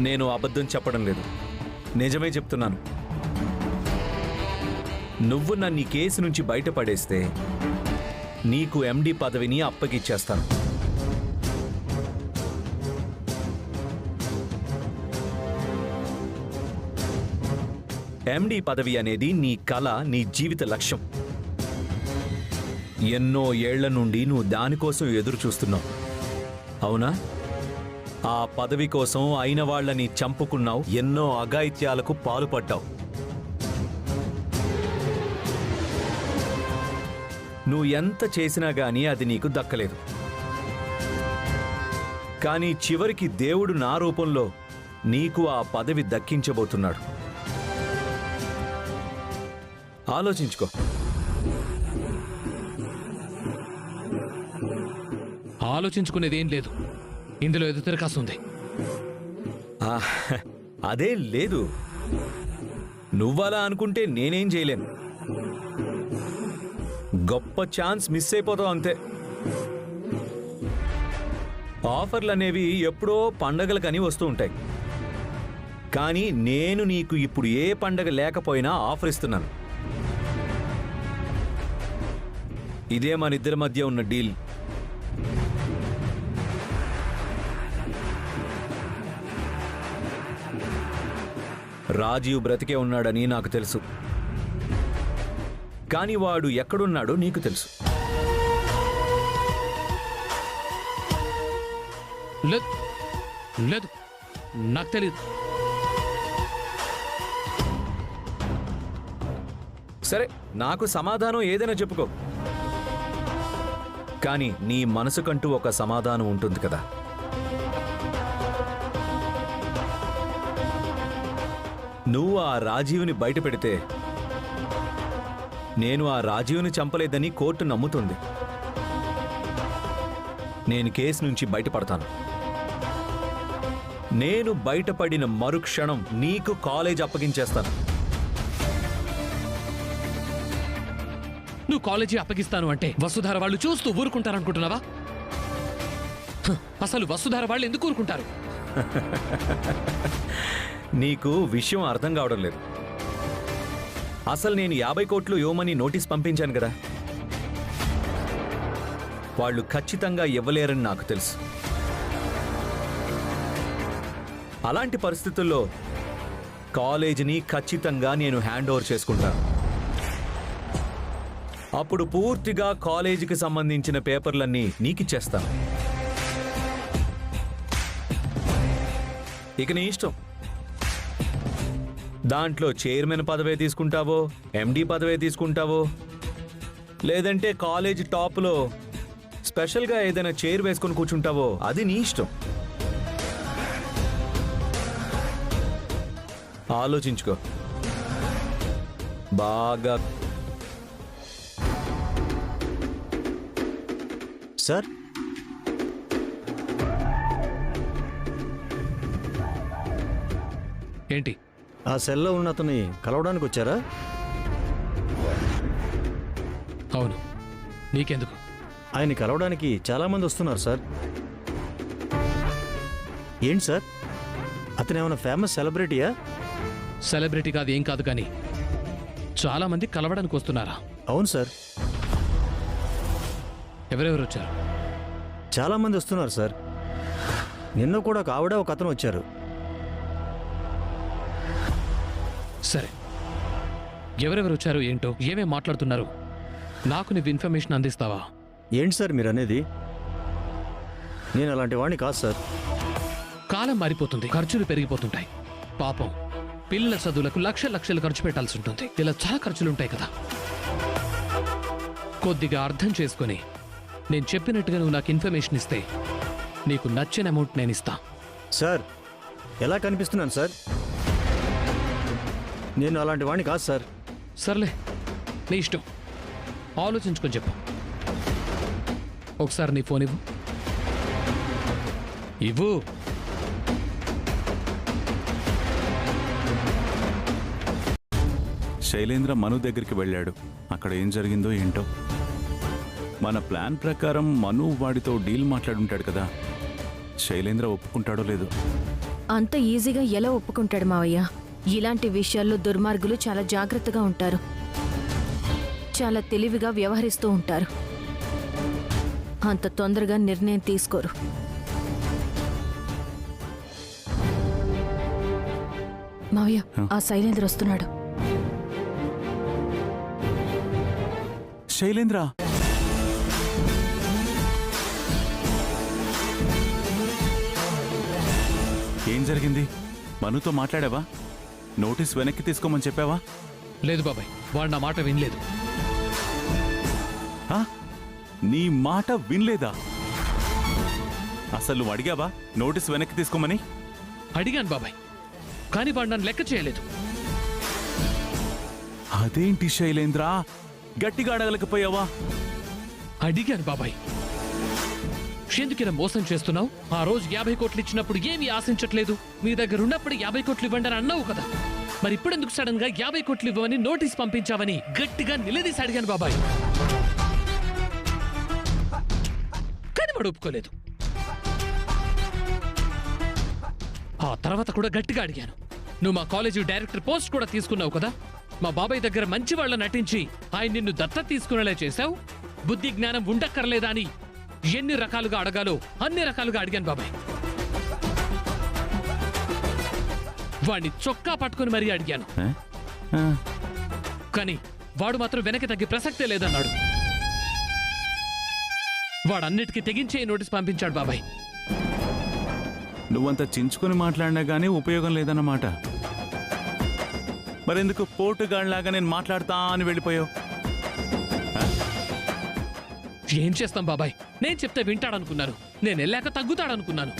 నేను అబద్ధం చెప్పడం లేదు. నిజమే చెప్తున్నాను. నువ్వు నన్ను ఈ కేసు నుంచి బయటపడేస్తే నీకు ఎండి పదవిని అప్పగిచ్చేస్తాను. ఎండి పదవి అనేది నీ కళ నీ జీవిత లక్ష్యం. ఎన్నో ఏళ్ళ నుండి నువ్వు దానికోసం ఎదురు చూస్తున్నావు అవునా? ఆ పదవి కోసం అయిన వాళ్ళని చంపుకున్నావు. ఎన్నో అఘాయిత్యాలకు పాలుపడ్డావు. నువ్వు ఎంత చేసినా గానీ అది నీకు దక్కలేదు. కానీ చివరికి దేవుడు నా రూపంలో నీకు ఆ పదవి దక్కించబోతున్నాడు. ఆలోచించుకో. ఆలోచించుకునేది ఏం లేదు. ఇందులో ఏదో తిరకాస్తుంది అదే లేదు. నువ్వలా అనుకుంటే నేనేం చేయలేను. గొప్ప ఛాన్స్ మిస్ అయిపోతావు అంతే. ఆఫర్లు అనేవి ఎప్పుడో పండగలకని వస్తూ ఉంటాయి. కానీ నేను నీకు ఇప్పుడు ఏ పండగ లేకపోయినా ఆఫర్ ఇస్తున్నాను. ఇదే మన ఇద్దరి మధ్య ఉన్న డీల్. రాజీవ్ బ్రతికే ఉన్నాడని నాకు తెలుసు. కానీ వాడు ఎక్కడున్నాడో నీకు తెలుసు. లేదు. లేదు. నాకు తెలియదు సరే నాకు సమాధానం ఏదైనా చెప్పుకో. కానీ నీ మనసుకంటూ ఒక సమాధానం ఉంటుంది కదా. నువ్వు ఆ రాజీవ్ని బయట పెడితే నేను ఆ రాజీవ్ని చంపలేదని కోర్టు నమ్ముతుంది. నేను కేసు నుంచి బయటపడతాను. నేను బయటపడిన మరుక్షణం నీకు కాలేజ్ అప్పగించేస్తాను. నువ్వు కాలేజీ అప్పగిస్తాను అంటే వసుధార వాళ్ళు చూస్తూ ఊరుకుంటారనుకుంటున్నావా? అసలు వసుధార వాళ్ళు ఎందుకు ఊరుకుంటారు? నీకు విషయం అర్థం కావడం లేదు. అసలు నేను యాభై కోట్లు ఇవ్వమని నోటీస్ పంపించాను కదా. వాళ్ళు ఖచ్చితంగా ఇవ్వలేరని నాకు తెలుసు. అలాంటి పరిస్థితుల్లో కాలేజీని ఖచ్చితంగా నేను హ్యాండ్ ఓవర్ చేసుకుంటాను. అప్పుడు పూర్తిగా కాలేజీకి సంబంధించిన పేపర్లన్నీ నీకిచ్చేస్తాను. ఇక నీ ఇష్టం. దాంట్లో చైర్మన్ పదవే తీసుకుంటావో ఎండి పదవే తీసుకుంటావో? లేదంటే కాలేజ్ టాప్లో స్పెషల్గా ఏదైనా చైర్ వేసుకొని కూర్చుంటావో అది నీ ఇష్టం. ఆలోచించుకో. బాగా. సార్? ఏంటి? ఆ సెల్లో ఉన్న అతన్ని కలవడానికి వచ్చారా అవును. నీకెందుకు? ఆయన కలవడానికి చాలామంది వస్తున్నారు సార్. ఏంటి సార్? అతను ఏమైనా ఫేమస్ సెలబ్రిటీయా? సెలబ్రిటీ కాదు ఏం కాదు కానీ చాలా మంది కలవడానికి వస్తున్నారా అవును సార్. ఎవరెవరు వచ్చారు? చాలామంది వస్తున్నారు సార్. నిన్న కూడా ఒక ఆవిడ ఒక అతను వచ్చారు. సరే. ఎవరెవరు వచ్చారు ఏంటో ఏమేం మాట్లాడుతున్నారు? నాకు నువ్వు ఇన్ఫర్మేషన్ అందిస్తావా? ఏంటి సార్ మీరు అనేది నేను అలాంటి వాడిని కాదు సార్. కాలం మారిపోతుంది ఖర్చులు పెరిగిపోతుంటాయి. పాపం పిల్లల చదువులకు లక్ష లక్షలు ఖర్చు పెట్టాల్సి ఉంటుంది. ఇలా చాలా ఖర్చులు ఉంటాయి కదా. కొద్దిగా అర్థం చేసుకొని నేను చెప్పినట్టుగా నువ్వు నాకు ఇన్ఫర్మేషన్ ఇస్తే నీకు నచ్చిన అమౌంట్ నేను ఇస్తా. సార్ ఎలా కనిపిస్తున్నాను సార్? నేను అలాంటి వాడిని కాదు సార్. సర్లే నీ ఇష్టం. ఆలోచించుకొని చెప్పు. ఒకసారి నీ ఫోన్ ఇవ్వు. ఇవ్వు. శైలేంద్ర మను దగ్గరికి వెళ్ళాడు. అక్కడ ఏం జరిగిందో ఏంటో. మన ప్లాన్ ప్రకారం మను వాడితో డీల్ మాట్లాడుంటాడు కదా. శైలేంద్ర ఒప్పుకుంటాడో లేదో. అంత ఈజీగా ఎలా ఒప్పుకుంటాడు మావయ్య? ఇలాంటి విషయాల్లో దుర్మార్గులు చాలా జాగ్రత్తగా ఉంటారు. చాలా తెలివిగా వ్యవహరిస్తూ ఉంటారు. అంత తొందరగా నిర్ణయం తీసుకోరు. మావయ్య ఆ? శైలేంద్ర వస్తున్నాడు. శైలేంద్ర! ఏం జరిగింది? మనుతో మాట్లాడావా? నోటీస్ వెనక్కి తీసుకోమని చెప్పావా? లేదు బాబాయ్ వాడు నా మాట వినలేదు. ఆ? నీ మాట వినలేదా? అసలు నువ్వు అడిగావా? నోటీస్ వెనక్కి తీసుకోమని? అడిగాను బాబాయ్ కానీ వాడు నన్ను లెక్క చేయలేదు. అదేంటి శైలేంద్ర? గట్టిగా అడగలేకపోయావా? అడిగాను బాబాయ్ ఎందుకిలా మోసం చేస్తున్నావు? ఆ రోజు యాభై కోట్లు ఇచ్చినప్పుడు ఏమీ ఆశించట్లేదు. మీ దగ్గర ఉన్నప్పుడు యాభై కోట్లు ఇవ్వండి అని అన్నావు కదా. మరి ఇప్పుడెందుకు సడన్గా యాభై కోట్లు ఇవ్వమని నోటీస్ పంపించావని గట్టిగా నిలదీసి అడిగాను బాబాయ్. కానీ వాడు ఒప్పుకోలేదు. ఆ తర్వాత కూడా గట్టిగా అడిగాను. నువ్వు మా కాలేజీ డైరెక్టర్ పోస్ట్ కూడా తీసుకున్నావు కదా. మా బాబాయ్ దగ్గర మంచి వాళ్ళ నటించి ఆయన నిన్ను దత్త తీసుకునేలా చేశావు? బుద్ధి జ్ఞానం ఉండక్కర్లేదా అని ఎన్ని రకాలుగా అడగాలో అన్ని రకాలుగా అడిగాను బాబాయ్. వాడిని చొక్కా పట్టుకుని మరీ అడిగాను. కానీ వాడు మాత్రం వెనక్కి తగ్గి ప్రసక్తే లేదన్నాడు. వాడన్నిటికీ తెగించే నోటీస్ పంపించాడు బాబాయ్. నువ్వంత చించుకొని మాట్లాడినా గానీ ఉపయోగం లేదన్నమాట. మరెందుకు పోటుగాళ్ళలాగా నేను మాట్లాడతా అని వెళ్ళిపోయావు? ఏం చేస్తాం బాబాయ్? నేను చెప్తే వింటాడనుకున్నారు. నేను వెళ్ళాక తగ్గుతాడనుకున్నాను.